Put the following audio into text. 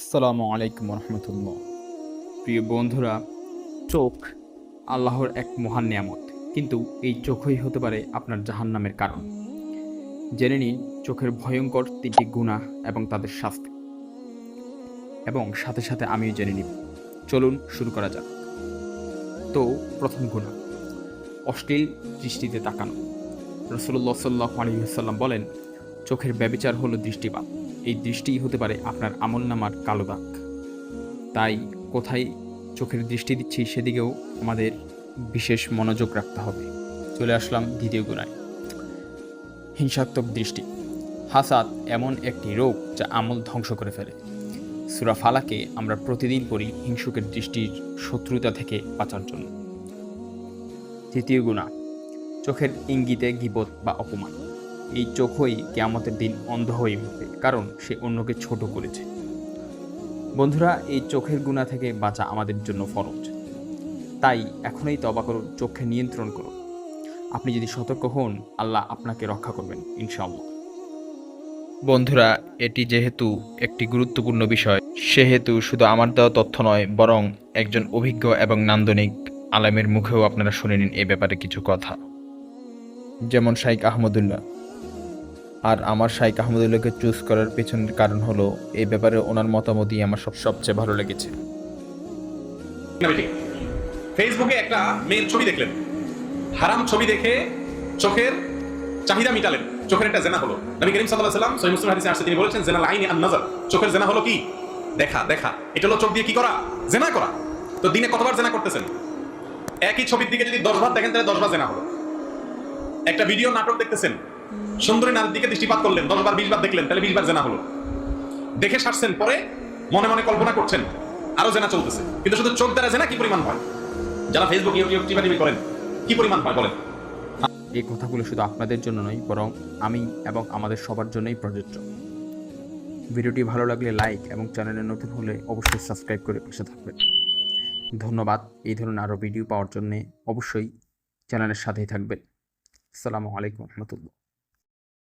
আসসালামু আলাইকুম রহমতুল্লাহ প্রিয় বন্ধুরা, চোখ আল্লাহর এক মহান নিয়ামত। কিন্তু এই চোখই হতে পারে আপনার জাহান্নামের কারণ। জেনে নিন, চোখের ভয়ঙ্কর তিনটি গুণা এবং তাদের শাস্তি। এবং সাথে সাথে আমিও জেনে নিব। চলুন শুরু করা যাক। তো, প্রথম গুণা অশ্লীল দৃষ্টিতে তাকানো। রসুল্লাহ সাল্লাহ আলহিহাল্লাম বলেন, চোখের ব্যবিচার হলো দৃষ্টিপাত। এই দৃষ্টিই হতে পারে আপনার আমল নামার কালো দাগ। তাই কোথায় চোখের দৃষ্টি দিচ্ছি সেদিকেও আমাদের বিশেষ মনোযোগ রাখতে হবে। চলে আসলাম দ্বিতীয় গুণায় হিংসাত্মক দৃষ্টি। হাসাদ এমন একটি রোগ যা আমল ধ্বংস করে ফেলে। সুরা ফালাকে আমরা প্রতিদিন পড়ি হিংসুকের দৃষ্টির শত্রুতা থেকে বাঁচার জন্য। তৃতীয় গুণা। চোখের ইঙ্গিতে গিবত বা অপমান। এই চোখই কেয়ামতের দিন অন্ধ হয়ে উঠবে, কারণ সে অন্যকে ছোট করেছে। বন্ধুরা, এই চোখের গুণা থেকে বাঁচা আমাদের জন্য ফরজ। তাই এখনই তবা করুন চোখে নিয়ন্ত্রণ করুন আপনি যদি সতর্ক হন, আল্লাহ আপনাকে রক্ষা করবেন, ইনশাআল্লাহ। বন্ধুরা, এটি যেহেতু একটি গুরুত্বপূর্ণ বিষয়, সেহেতু শুধু আমার দেওয়া তথ্য নয়, বরং একজন অভিজ্ঞ এবং নান্দনিক আলামের মুখেও আপনারা শুনে নিন এ ব্যাপারে কিছু কথা। যেমন শাইক আহমদুল্লাহ আর আমার শাইক আহমদুল্লাহকে চুজ করার পেছনের কারণ হলো এই ব্যাপারে ওনার মতামতই আমার সব সবচেয়ে ভালো লেগেছে। ফেসবুকে একটা মেয়ের ছবি দেখলেন। হারাম ছবি দেখে চোখের চাহিদা মিটালেন। চোখের একটা জেনা হলো। নবী করিম আলাইহি সাল্লাম সহিহ মুসলিম হাদিসে আসছে, তিনি বলেছেন জেনা লাইনি আন নাজার। চোখের জেনা হলো কি? দেখা দেখা। এটা হলো চোখ দিয়ে কি করা? জেনা করা। তো দিনে কতবার জেনা করতেছেন? একই ছবির দিকে যদি দশ বার দেখেন, তাহলে দশ বার জেনা হলো। একটা ভিডিও নাটক দেখতেছেন। সুন্দরী নারীর দিকে দৃষ্টিপাত করলেন দশ বার বিশ বার দেখলেন, তাহলে বিশ বার জেনা হলো। দেখে সারছেন, পরে মনে মনে কল্পনা করছেন, আরও জেনা চলতেছে। কিন্তু শুধু চোখ দ্বারা জেনা কি পরিমাণ হয়? যারা ফেসবুক ইউটিউব টিভি করেন, কি পরিমাণ হয় বলেন? এই কথাগুলো শুধু আপনাদের জন্য নয়, বরং আমি এবং আমাদের সবার জন্যই প্রযোজ্য। ভিডিওটি ভালো লাগলে লাইক এবং চ্যানেলে নতুন হলে অবশ্যই সাবস্ক্রাইব করে পাশে থাকবেন। ধন্যবাদ, এই ধরনের আরও ভিডিও পাওয়ার জন্যে অবশ্যই চ্যানেলের সাথেই থাকবেন। আসসালামু আলাইকুম রহমতুল্লাহ।